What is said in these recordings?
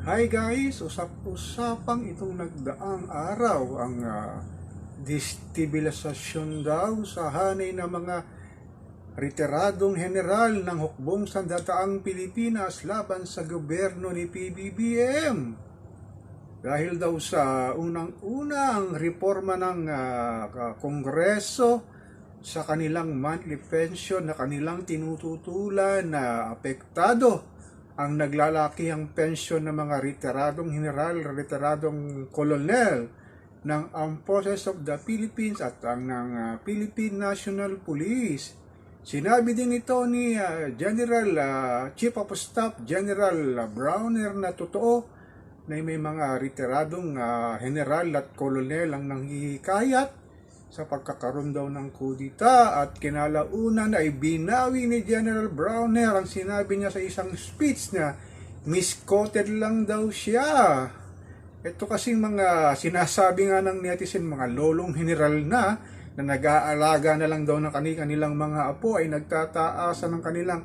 Hi guys, usap-usapang itong nagdaang araw ang uh, destabilisasyon daw sa hanay ng mga retiradong general ng hukbong sandataang Pilipinas laban sa gobyerno ni PBBM. Dahil daw sa unang-unang reforma ng ah, Kongreso sa kanilang monthly pension na kanilang tinututulan na apektado ang naglalaki ang pensyon ng mga retiradong general, retiradong kolonel ng Armed Forces of the Philippines at ang ng ah, Philippine National Police. Sinabi din ito ni ah, General ah, Chief of Staff General Browner na totoo na may mga retiradong ah, general at kolonel ang nanghihikayat sa pagkakaroon daw ng kudita at kinalaunan ay binawi ni General Browner ang sinabi niya sa isang speech na misquoted lang daw siya. Ito kasing mga sinasabi nga ng netizen, mga lolong general na, na nag-aalaga na lang daw ng kani- kanilang mga apo ay nagtataasan ng kanilang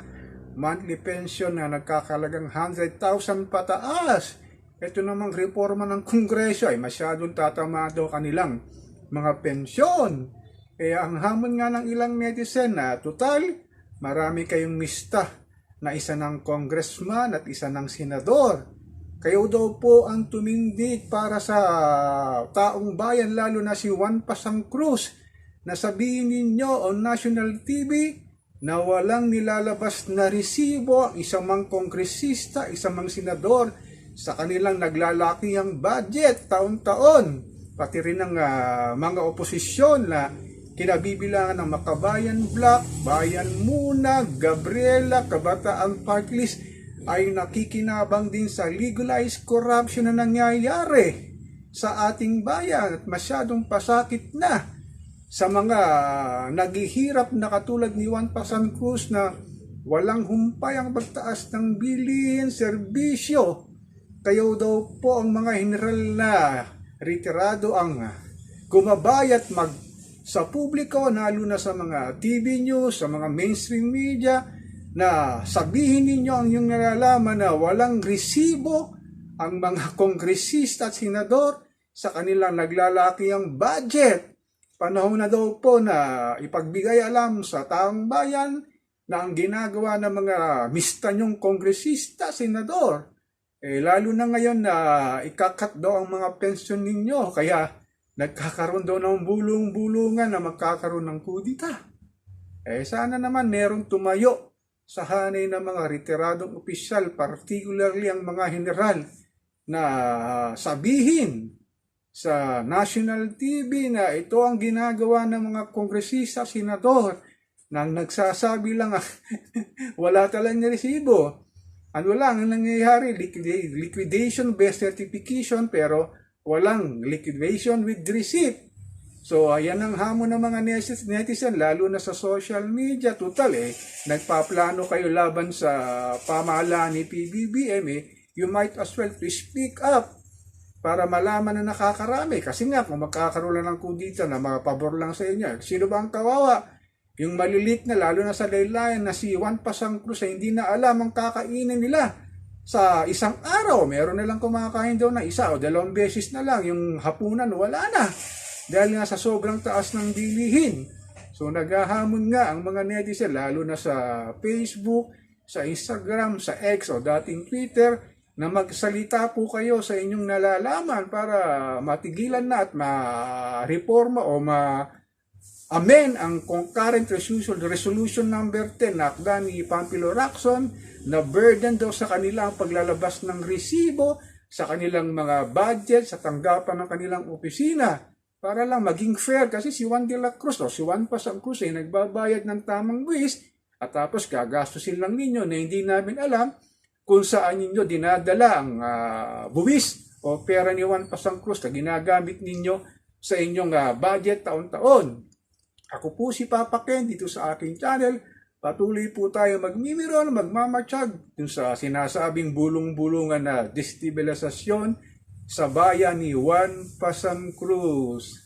monthly pension na nagkakalagang 100,000 pataas. Ito namang reforma ng Kongreso ay masyadong tatama daw kanilang mga pensyon. Kaya ang hamon nga ng ilang netizen na total, marami kayong mista na isa ng congressman at isa ng senador. Kayo daw po ang tumindig para sa taong bayan lalo na si Juan Pasang Cruz na sabihin ninyo on national TV na walang nilalabas na resibo ang isang mang kongresista, isang mang senador sa kanilang naglalaki ang budget taon-taon pati rin ng ah, mga oposisyon na kinabibilangan ng Makabayan Black, Bayan Muna, Gabriela, Kabataan Party List ay nakikinabang din sa legalized corruption na nangyayari sa ating bayan at masyadong pasakit na sa mga naghihirap na katulad ni Juan Pasan Cruz na walang humpay ang pagtaas ng bilihin, serbisyo. Kayo daw po ang mga general na retirado ang gumabayat mag sa publiko, lalo na sa mga TV news, sa mga mainstream media, na sabihin ninyo ang inyong nalalaman na walang resibo ang mga kongresista at senador sa kanilang naglalaki ang budget. Panahon na daw po na ipagbigay alam sa taong bayan na ang ginagawa ng mga mistanyong kongresista, senador, eh, lalo na ngayon na ikakat daw ang mga pensyon ninyo. Kaya nagkakaroon daw ng bulong-bulungan na magkakaroon ng kudita. Eh sana naman merong tumayo sa hanay ng mga retiradong opisyal, particularly ang mga general, na sabihin sa national TV na ito ang ginagawa ng mga kongresista, senador, nang nagsasabi lang wala talagang resibo ano lang ang nangyayari, liquida- liquidation based certification pero walang liquidation with receipt. So, ayan ang hamon ng mga netizen, lalo na sa social media. Total eh, nagpaplano kayo laban sa pamahalaan ni PBBM eh, you might as well to speak up para malaman na nakakarami. Kasi nga, kung magkakaroon lang ng kudita na mga pabor lang sa inyo, sino ba ang kawawa? Yung malilit na, lalo na sa laylayan na si Juan Pasang Cruz ay hindi na alam ang kakainin nila. Sa isang araw, meron nilang kumakain daw na isa o dalawang beses na lang. Yung hapunan, wala na. Dahil nga sa sobrang taas ng bilihin. So naghahamon nga ang mga netizen, lalo na sa Facebook, sa Instagram, sa X o dating Twitter, na magsalita po kayo sa inyong nalalaman para matigilan na at ma-reforma o ma Amen ang concurrent resolution, resolution number 10 na akda ni Pampilo Lacson na burden daw sa kanila ang paglalabas ng resibo sa kanilang mga budget, sa tanggapan ng kanilang opisina para lang maging fair kasi si Juan de la Cruz o si Juan Pasang Cruz ay nagbabayad ng tamang buwis at tapos gagastusin lang ninyo na hindi namin alam kung saan ninyo dinadala ang ah, buwis o pera ni Juan Pasang Cruz na ginagamit ninyo sa inyong ah, budget taon-taon. Ako po si Papa Ken dito sa aking channel. Patuloy po tayo magmimiron, magmamatsyag dun sa sinasabing bulong-bulungan na destabilisasyon sa bayan ni Juan Pasang Cruz.